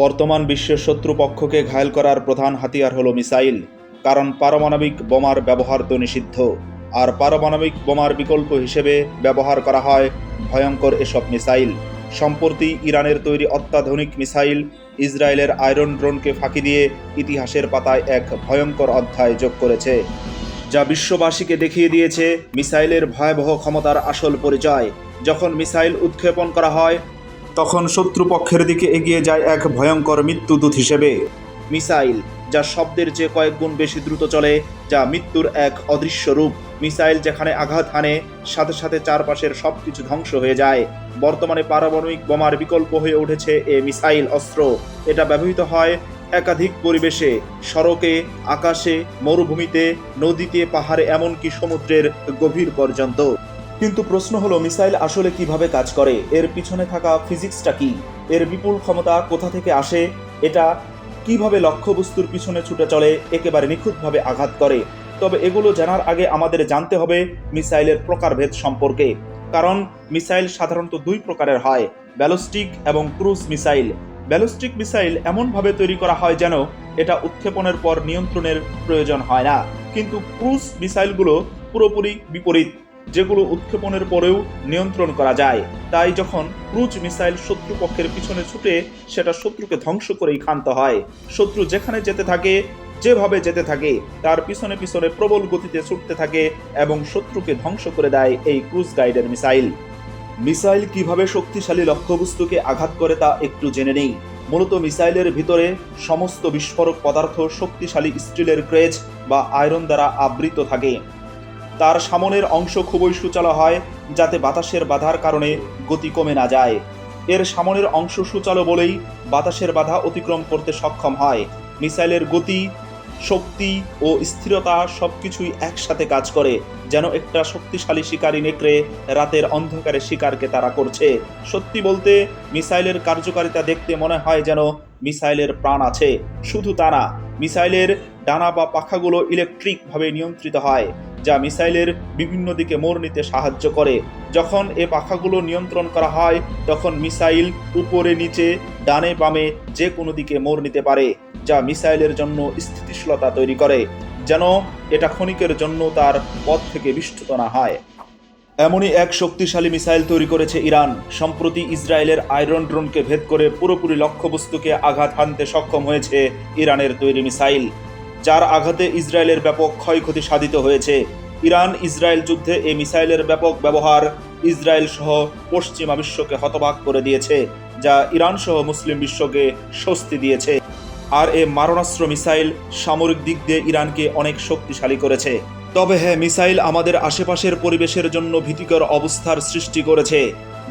বর্তমান বিশ্বের শত্রুপক্ষকে ঘায়েল করার প্রধান হাতিয়ার হলো মিসাইল, কারণ পারমাণবিক বোমার ব্যবহার তো নিষিদ্ধ। আর পারমাণবিক বোমার বিকল্প হিসেবে ব্যবহার করা হয় ভয়ঙ্কর এসব মিসাইল। সম্প্রতি ইরানের তৈরি অত্যাধুনিক মিসাইল ইসরায়েলের আয়রন ড্রোনকে ফাঁকি দিয়ে ইতিহাসের পাতায় এক ভয়ঙ্কর অধ্যায় যোগ করেছে, যা বিশ্ববাসীকে দেখিয়ে দিয়েছে মিসাইলের ভয়াবহ ক্ষমতার আসল পরিচয়। যখন মিসাইল উৎক্ষেপণ করা হয় তখন শত্রুপক্ষের দিকে এগিয়ে যায় এক ভয়ঙ্কর মৃত্যুদূত হিসেবে। মিসাইল, যা শব্দের চেয়ে কয়েক গুণ বেশি দ্রুত চলে, যা মৃত্যুর এক অদৃশ্য রূপ। মিসাইল যেখানে আঘাত হানে, সাথে সাথে চারপাশের সবকিছু ধ্বংস হয়ে যায়। বর্তমানে পারমাণবিক বোমার বিকল্প হয়ে উঠেছে এ মিসাইল অস্ত্র। এটা ব্যবহৃত হয় একাধিক পরিবেশে, সড়কে, আকাশে, মরুভূমিতে, নদীতে, পাহাড়ে, এমনকি সমুদ্রের গভীর পর্যন্ত। কিন্তু প্রশ্ন হলো, মিসাইল আসলে কীভাবে কাজ করে? এর পিছনে থাকা ফিজিক্সটা কি? এর বিপুল ক্ষমতা কোথা থেকে আসে? এটা কীভাবে লক্ষ্যবস্তুর পিছনে ছুটে চলে, একেবারে নিখুঁতভাবে আঘাত করে? তবে এগুলো জানার আগে আমাদের জানতে হবে মিসাইলের প্রকারভেদ সম্পর্কে। কারণ মিসাইল সাধারণত দুই প্রকারের হয়, ব্যালিস্টিক এবং ক্রুজ মিসাইল। ব্যালিস্টিক মিসাইল এমনভাবে তৈরি করা হয় যেন এটা উৎক্ষেপণের পর নিয়ন্ত্রণের প্রয়োজন হয় না। কিন্তু ক্রুজ মিসাইলগুলো পুরোপুরি বিপরীত। যেগুলো উৎক্ষেপণের পরেও নিয়ন্ত্রণ করা যায়। তাই যখন ক্রুজ মিসাইল শত্রুপক্ষের পিছনে ছুটে, সেটা শত্রুকে ধ্বংস করেই ক্ষান্ত হয়। শত্রু যেখানে যেতে থাকে, যেভাবে যেতে থাকে, তার পিছনে পিছনে প্রবল গতিতে ছুটতে থাকে এবং শত্রুকে ধ্বংস করে দেয় এই ক্রুজ গাইডের মিসাইল। মিসাইল কীভাবে শক্তিশালী লক্ষ্যবস্তুকে আঘাত করে তা একটু জেনে নেই। মূলত মিসাইলের ভিতরে সমস্ত বিস্ফোরক পদার্থ শক্তিশালী স্টিলের ক্রেজ বা আয়রন দ্বারা আবৃত থাকে। তার সামনের অংশ খুবই সুচালো হয়, যাতে বাতাসের বাধার কারণে গতি কমে না যায়। এর সামনের অংশ সুচালো বলেই বাতাসের বাধা অতিক্রম করতে সক্ষম হয়। মিসাইলের গতি, শক্তি ও স্থিরতা সব কিছুই একসাথে কাজ করে, যেন একটা শক্তিশালী শিকারী নেকড়ে রাতের অন্ধকারে শিকারকে তারা করছে। সত্যি বলতে, মিসাইলের কার্যকারিতা দেখতে মনে হয় যেন মিসাইলের প্রাণ আছে। শুধু তা না, মিসাইলের ডানা বা পাখাগুলো ইলেকট্রিকভাবে নিয়ন্ত্রিত হয়। যা মিসাইলের বিভিন্ন দিকে মোড় নিতে সাহায্য করে। যখন এ পাখাগুলো নিয়ন্ত্রণ করা হয়, তখন মিসাইল উপরে নিচে, ডানে বামে যে কোনো দিকে মোড় নিতে পারে, যা মিসাইলের জন্য স্থিতিশীলতা তৈরি করে, যেন এটা ক্ষণিকের জন্য তার পথ থেকে বিষ্টুত না হয়। এমনই এক শক্তিশালী মিসাইল তৈরি করেছে ইরান। সম্প্রতি ইসরায়েলের আয়রন ড্রোনকে ভেদ করে পুরোপুরি লক্ষ্যবস্তুকে আঘাত হানতে সক্ষম হয়েছে ইরানের তৈরি মিসাইল। যার আঘাতে ইসরায়েলের ব্যাপক ক্ষয়ক্ষতি সাধিত হয়েছে। ইরান ইসরায়েল যুদ্ধে এই মিসাইলের ব্যাপক ব্যবহার ইসরায়েল সহ পশ্চিমা বিশ্বকে হতবাক করে দিয়েছে, যা ইরান সহ মুসলিম বিশ্বকে স্বস্তি দিয়েছে। আর এ মারণাস্ত্র মিসাইল সামরিক দিক দিয়ে ইরানকে অনেক শক্তিশালী করেছে। তবে হ্যাঁ মিসাইল আমাদের আশেপাশের পরিবেশের জন্য ভীতিকর অবস্থার সৃষ্টি করেছে,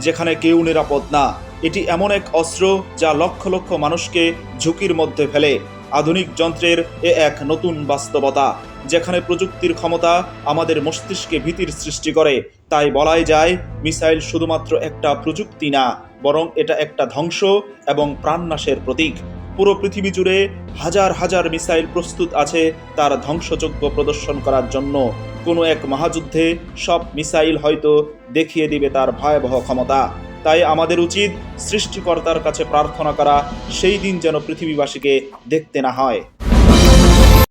যেখানে কেউ নিরাপদ না। এটি এমন এক অস্ত্র যা লক্ষ লক্ষ মানুষকে ঝুঁকির মধ্যে ফেলে। আধুনিক যন্ত্রের এ এক নতুন বাস্তবতা, যেখানে প্রযুক্তির ক্ষমতা আমাদের মস্তিষ্কে ভীতির সৃষ্টি করে। তাই বলাই যায়, মিসাইল শুধুমাত্র একটা প্রযুক্তি না, বরং এটা একটা ধ্বংস এবং প্রাণনাশের প্রতীক। পুরো পৃথিবী জুড়ে হাজার হাজার মিসাইল প্রস্তুত আছে তার ধ্বংসযোগ্য প্রদর্শন করার জন্য। কোনো এক মহাযুদ্ধে সব মিসাইল হয়তো দেখিয়ে দিবে তার ভয়াবহ ক্ষমতা। তাই আমাদের উচিত সৃষ্টিকর্তার কাছে প্রার্থনা করা সেই দিন যেন পৃথিবীবাসীকে দেখতে না হয়।